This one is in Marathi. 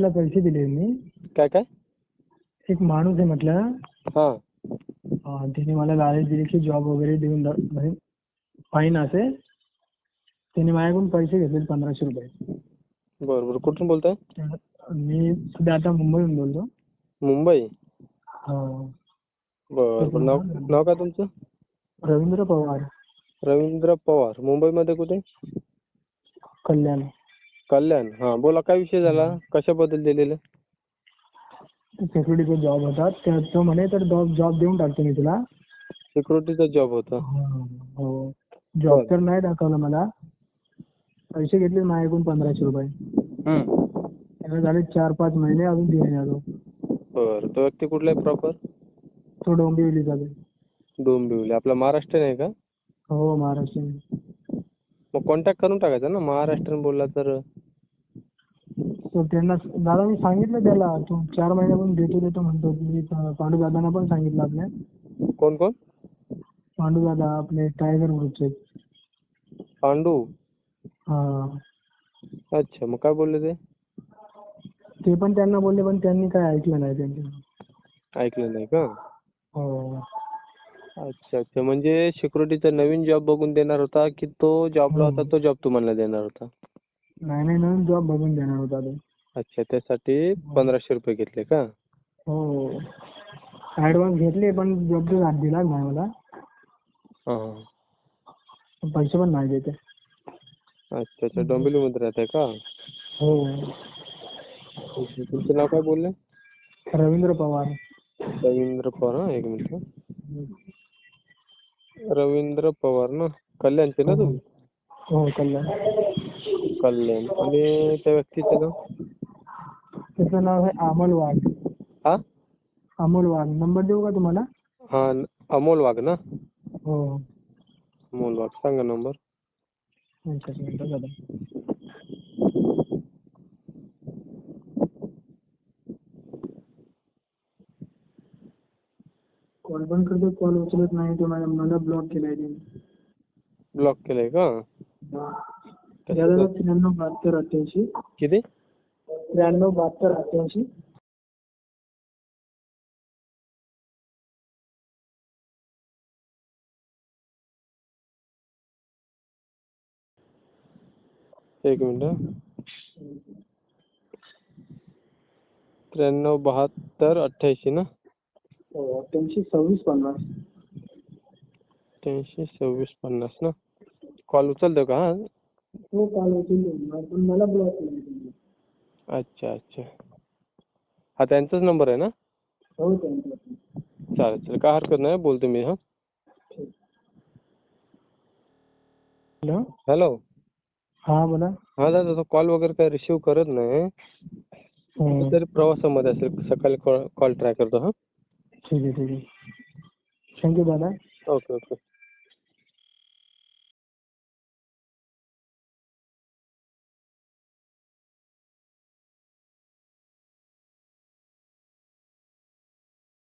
त्याला पैसे दिले मी. काय काय? एक माणूस आहे म्हटलं. हा. त्याने मला लालच दिली की जॉब वगैरे देऊन दा- म्हणजे फाईन असे. त्याने माझ्याकडून पैसे घेतले पंधराशे रुपये. बरं बरं. कुठून बोलताय? मी सध्या आता मुंबईहून बोलतो. मुंबई? हा. नाव काय तुमचं? रवींद्र पवार. रवींद्र पवार. मुंबईमध्ये कुठे? कल्याण. कल्याण हा बोला काय विषय झाला? कशाबद्दल दिलेलं? सिक्युरिटीचा जॉब होता. तर तो म्हणे तर जॉब जॉब देऊन टाकतो मी तुला. सिक्युरिटीचा जॉब होता. हो जॉब. तर नाही दाखवला मला. पैसे घेतले माझ्याकडून पंधराशे रुपये. झाले चार पाच महिने अजून दिले नाही तो बरं. तो व्यक्ती कुठला आहे प्रॉपर तो डोंबिवलीचा आहे. डोंबिवली. आपला महाराष्ट्रीयन आहे का? हो महाराष्ट्र मग कॉन्टॅक्ट करून टाकायचा ना. महाराष्ट्रीयन बोलला तर तर त्यांना दादा मी सांगितलं त्याला. तू चार महिन्यापासून देतो देतो म्हणतो. मी पांडू दादांना पण सांगितलं आपल्या. कोण कोण? पांडू दादा आपले टायगर ग्रुपचे पांडू? हा. अच्छा मग काय बोलले ते? ते पण त्यांना बोलले पण त्यांनी काय ऐकलं नाही त्यांचं ऐकलं नाही का? हो. अच्छा अच्छा. म्हणजे सिक्युरिटीचा नवीन जॉब बघून देणार होता की तो जॉबला होता तो जॉब तुम्हाला देणार होता? नाही नाही नवीन जॉब बघून देणार होता तो अच्छा त्यासाठी पंधराशे रुपये घेतले का? हो. ऍडव्हान्स घेतले पण जॉब दिलाच नाही मला. हा. हा. पैसे पण नाही देते. अच्छा अच्छा डोंबिवलीमध्ये राहताय का? हो. तुमचं नाव काय बोलले? रवींद्र पवार. रवींद्र पवार हा एक मिनिट रवींद्र पवार ना? कल्याणचे ना तुम्ही? हो कल्याण. कल्याण. आणि त्या व्यक्तीचं नाव? त्याचं नाव आहे अमोल वाघ. हा? अमोल वाघ. नंबर देऊ का तुम्हाला? हा अमोल वाघ ना? हो. अमोल वाघ. सांगा नंबर. एकच मिनिट दादा कॉल पण करतो. कॉल उचलत नाही. तो मला मला ब्लॉक केलाय. त्यांनी ब्लॉक केलंय का? त्र्याण्णव बहात्तर अठ्ठ्याऐंशी. किती? त्र्याण्णव बहात्तर अठ्ठ्याऐंशी. एक मिनिट. त्र्याण्णव बहात्तर अठ्ठ्याऐंशी ना? हो अठ्ठ्याऐंशी सव्वीस पन्नास. अठ्ठ्याऐंशी सव्वीस पन्नास ना? कॉल उचलतो का? हा कॉल उचललो पण मला ब्लॉक त्यांनी अच्छा अच्छा. हा त्यांचाच नंबर आहे ना? हो त्यांचं. चालेल चालेल. काय हरकत नाही बोलतो मी हा? हॅलो? हॅलो? हा बोला. हा दादा तो कॉल वगैरे काय रिसिव्ह करत नाही. तरी प्रवासामध्ये असेल सकाळी कॉल ट्राय करतो हा? ठीक आहे ठीक आहे. थँक्यू दादा. Okay okay.